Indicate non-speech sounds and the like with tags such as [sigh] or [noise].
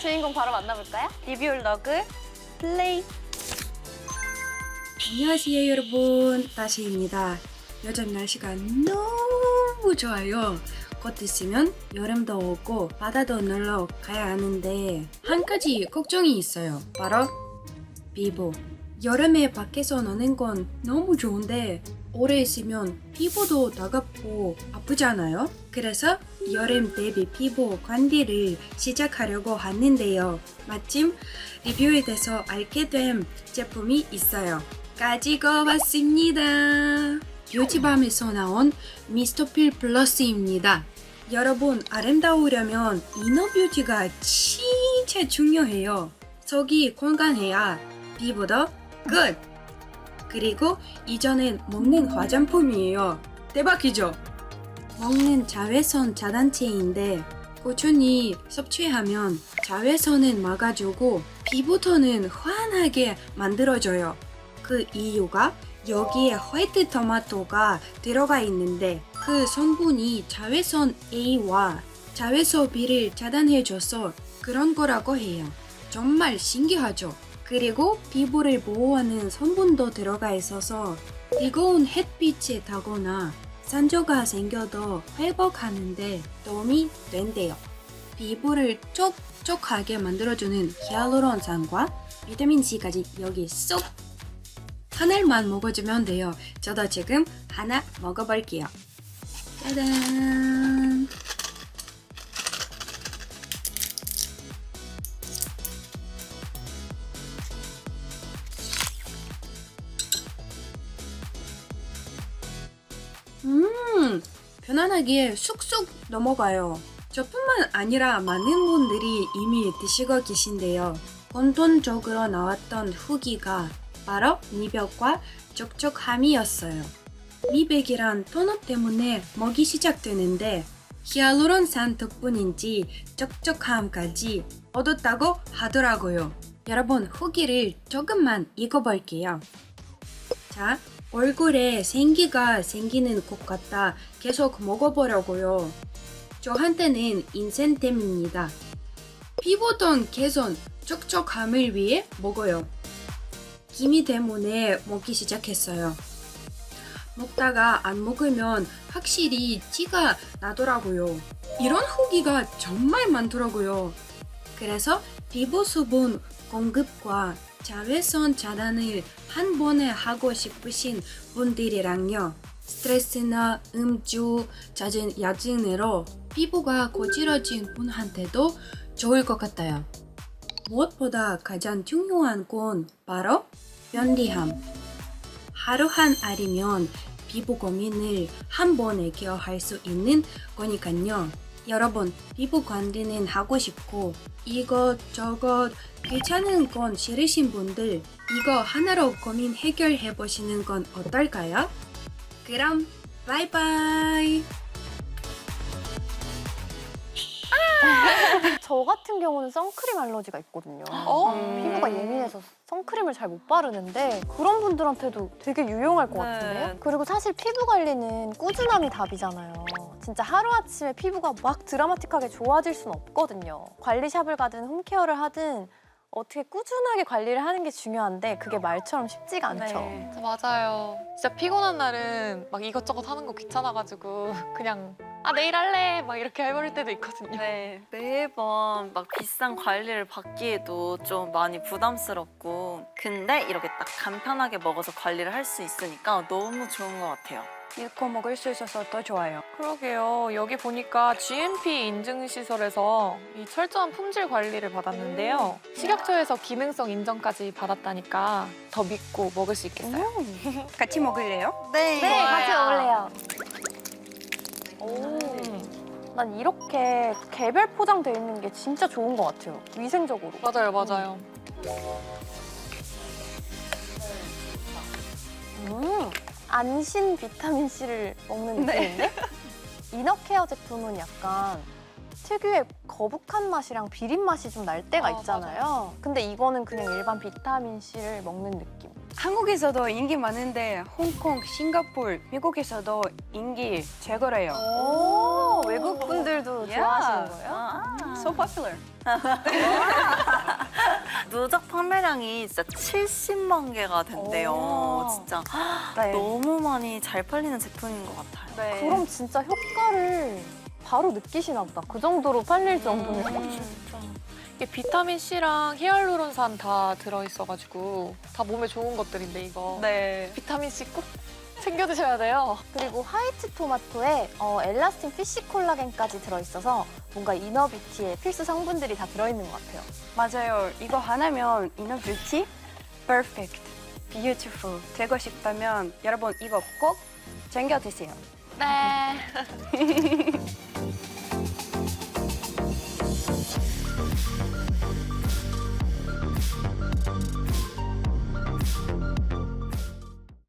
주인공 바로 만나볼까요? 리뷰 러그 플레이. 안녕하세요 여러분. 다시입니다. 요즘 날씨가 너무 좋아요. 곧 있으면 여름도 오고 바다도 놀러 가야 하는데 한 가지 걱정이 있어요. 바로 피부. 여름에 밖에서 노는 건 너무 좋은데 오래 있으면 피부도 따갑고 아프잖아요. 그래서 여름 대비 피부 관리를 시작하려고 하는데요 마침 리뷰에 대해서 알게 된 제품이 있어요 가지고 왔습니다. 뷰티밤에서 나온 미스터필 플러스입니다. 여러분 아름다우려면 이너 뷰티가 진짜 중요해요. 속이 건강해야 피부도 끝. 그리고 이전엔 먹는 화장품이에요. 대박이죠? 먹는 자외선 차단제인데 꾸준히 섭취하면 자외선은 막아주고 피부톤은 환하게 만들어줘요. 그 이유가 여기에 화이트 토마토가 들어가 있는데 그 성분이 자외선 A와 자외선 B를 차단해줘서 그런 거라고 해요. 정말 신기하죠? 그리고 피부를 보호하는 성분도 들어가 있어서 뜨거운 햇빛에 타거나 산조가 생겨도 회복하는데 도움이 된대요. 피부를 촉촉하게 만들어주는 히알루론산과 비타민C까지 여기 쏙 하나만 먹어주면 돼요. 저도 지금 하나 먹어볼게요. 짜잔! 음, 편안하게 쑥쑥 넘어가요. 저뿐만 아니라 많은 분들이 이미 드시고 계신데요. 공통적으로 나왔던 후기가 바로 미백과 촉촉함이었어요. 미백이란 토너 때문에 먹이 시작되는데 히알루론산 덕분인지 촉촉함까지 얻었다고 하더라고요. 여러분 후기를 조금만 읽어볼게요. 자, 얼굴에 생기가 생기는 것 같다 계속 먹어보려고요. 저한테는 인센템입니다. 피부톤 개선, 촉촉함을 위해 먹어요. 기미 때문에 먹기 시작했어요. 먹다가 안 먹으면 확실히 티가 나더라고요. 이런 후기가 정말 많더라고요. 그래서 피부 수분 공급과 자외선 차단을 한 번에 하고 싶으신 분들이랑요. 스트레스나 음주, 잦은 야증으로 피부가 거칠어진 분한테도 좋을 것 같아요. 무엇보다 가장 중요한 건 바로 편리함. 하루 한 알이면 피부 고민을 한 번에 케어할 수 있는 거니까요. 여러분, 피부 관리는 하고 싶고 이것 저것 귀찮은 건 싫으신 분들 이거 하나로 고민 해결해 보시는 건 어떨까요? 그럼 바이바이. 저 같은 경우는 선크림 알러지가 있거든요. 어? 음, 피부가 예민해서 선크림을 잘 못 바르는데 그런 분들한테도 되게 유용할 것 네. 같은데요? 그리고 사실 피부 관리는 꾸준함이 답이잖아요. 진짜 하루아침에 피부가 막 드라마틱하게 좋아질 수는 없거든요. 관리샵을 가든 홈케어를 하든 어떻게 꾸준하게 관리를 하는 게 중요한데 그게 말처럼 쉽지가 않죠. 네. 맞아요. 진짜 피곤한 날은 막 이것저것 하는 거 귀찮아가지고 그냥 아 내일 할래 막 이렇게 해버릴 때도 있거든요. 네, 매번 막 비싼 관리를 받기에도 좀 많이 부담스럽고 근데 이렇게 딱 간편하게 먹어서 관리를 할 수 있으니까 너무 좋은 것 같아요. 읽고 먹을 수 있어서 더 좋아요. 그러게요. 여기 보니까 GMP 인증 시설에서 이 철저한 품질 관리를 받았는데요. 식약처에서 기능성 인정까지 받았다니까 더 믿고 먹을 수 있겠어요. 같이 먹을래요? 네, 네, 같이. 먹을래요. 난 이렇게 개별 포장돼 있는 게 진짜 좋은 것 같아요. 위생적으로. 맞아요, 맞아요. 음, 안신 비타민 C를 먹는 느낌인데? 이너케어 제품은 약간 특유의 거북한 맛이랑 비린 맛이 좀 날 때가 아, 있잖아요. 근데 이거는 그냥 일반 비타민 C를 먹는 느낌. 한국에서도 인기 많은데 홍콩, 싱가포르, 미국에서도 인기 최고래요. 오, 외국 so popular. [laughs] 누적 판매량이 진짜 70만 개가 된대요. 오. 진짜 네. 너무 많이 잘 팔리는 제품인 것 같아요. 네. 그럼 진짜 효과를 바로 느끼시나 보다. 그 정도로 팔릴 정도면. 이게 비타민 C랑 히알루론산 다 들어있어가지고 다 몸에 좋은 것들인데 이거 네. 비타민 C 꼭 챙겨 드셔야 돼요. 그리고 화이트 토마토에 어, 엘라스틴 피쉬 콜라겐까지 들어있어서 뭔가 이너뷰티의 필수 성분들이 다 들어있는 것 같아요. 맞아요. 이거 하나면 이너 뷰티 perfect, beautiful 되고 싶다면 여러분 이거 꼭 챙겨 드세요. 네. [laughs]